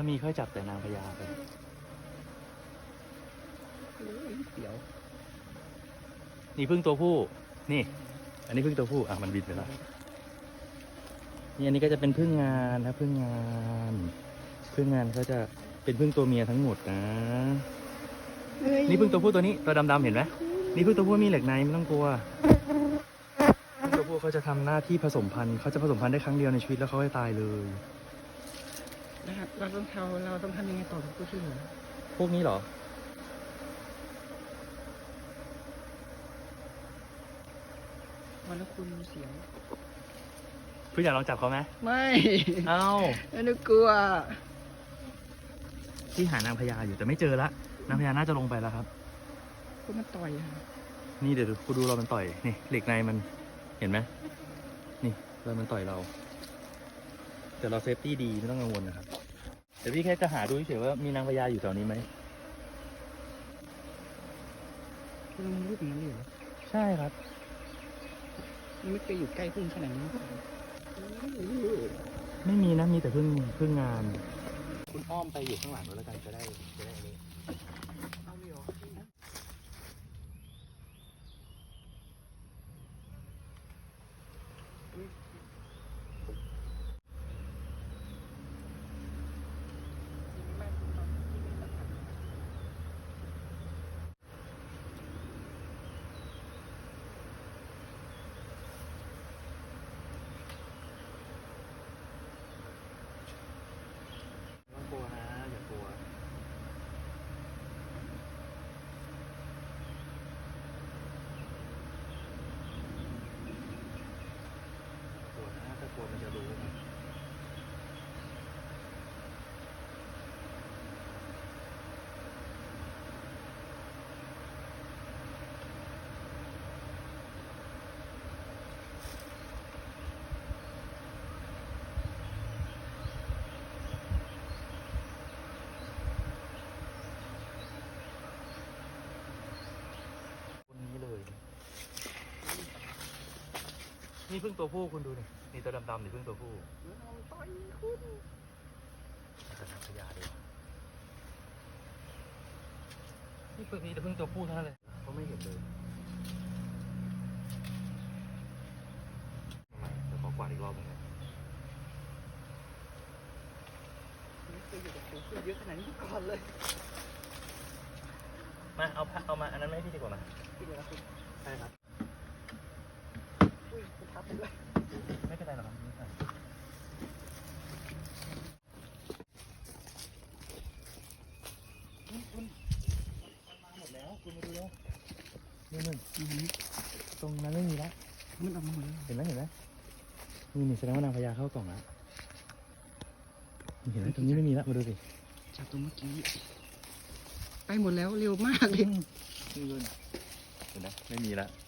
ถ้ามีค่อยจับแต่นางพญาไปโอ้ยเสียว นี่พึ่งตัวผู้ นี่ อันนี้พึ่งตัวผู้ อะ มันบินไปแล้ว นี่อันนี้ก็จะเป็นพึ่งงานนะพึ่งงาน พึ่งงานเขาจะเป็นพึ่งตัวเมียทั้งหมดนะเฮ้ยนี่พึ่งตัวผู้ตัวนี้ตัวดำๆเห็นไหมนี่พึ่งตัวผู้มีเหล็กในไม่ต้องกลัวพึ่งตัวผู้เขาจะทำหน้าที่ผสมพันธุ์เขาจะผสมพันธุ์ได้ครั้งเดียวในชีวิตแล้วเขาจะตายเลย นะครับเราต้องทำเราต้องทำยังไงต่อกับผู้ช่วยเหลือพวกนี้เหรอ วันแล้วคุณเสียวพึ่งอยากลองจับเขาไหมไม่ เอ้าแล้วนึกกลัวที่หานางพญาอยู่แต่ไม่เจอละนางพญาน่าจะลงไปแล้วครับ ก็มาต่อยอะนี่เดี๋ยวกูดูเรามันต่อย นี่เหล็กในมันเห็นไหมนี่เรามันต่อยเรา แต่เราเซฟตี้ดีไม่ต้องกังวลนะครับเดี๋ยวพี่แค่จะหาดูเฉยๆว่ามีนางพญาอยู่แถวนี้ไหมคุณลงรูปอย่างนั้นเลยเหรอใช่ครับยังไม่เคยอยู่ใกล้พึ่งขนาดนี้ไม่มีนะมีแต่พึ่งพึ่งงาน คุณอ้อมไปอยู่ข้างหลังด้วยแล้วกันจะได้จะได้อันนี้ เอาเลยเหรอ ไม่ต้องกลัวนะอย่ากลัวกลัวนะถ้ากลัวมันจะรู้นะ คนนี้เลย นี่เพิ่งตัวผู้คุณดูนี่นี่ตัวดำๆนี่เพิ่งตัวผู้ต่อยคุณแต่นางพญาดีกว่านี่เพิ่งนี่แต่เพิ่งตัวผู้เท่านั้นเลยเขาไม่เห็นเลยทำไมเดี๋ยวขอกวาดอีกรอบหนึงนะไม่เคยอยู่กับผู้ช่วยเยอะขนาดนี้มาก่อนเลยมาเอาผ้าเอามาอันนั้นไม่พี่ดีกว่ามาที่เดี๋ยวเราคุณใช่ครับ อุ้ยคุณทับไปด้วย ไม่เป็นไรหรอกครับไม่เป็นไรนี่คุณมันมาหมดแล้วคุณมาดูแล้ว นี่นี่อือหือตรงนั้นไม่มีแล้วมันออกมาหมดเลยเห็นไหมเห็นไหมนี่นี่แสดงว่านางพญาเข้ากล่องแล้วนี่เห็นไหมตรงนี้ไม่มีแล้วมาดูสิจากตรงเมื่อกี้ไปหมดแล้วเร็วมากเลยนี่เลยเห็นไหมไม่มีแล้วเ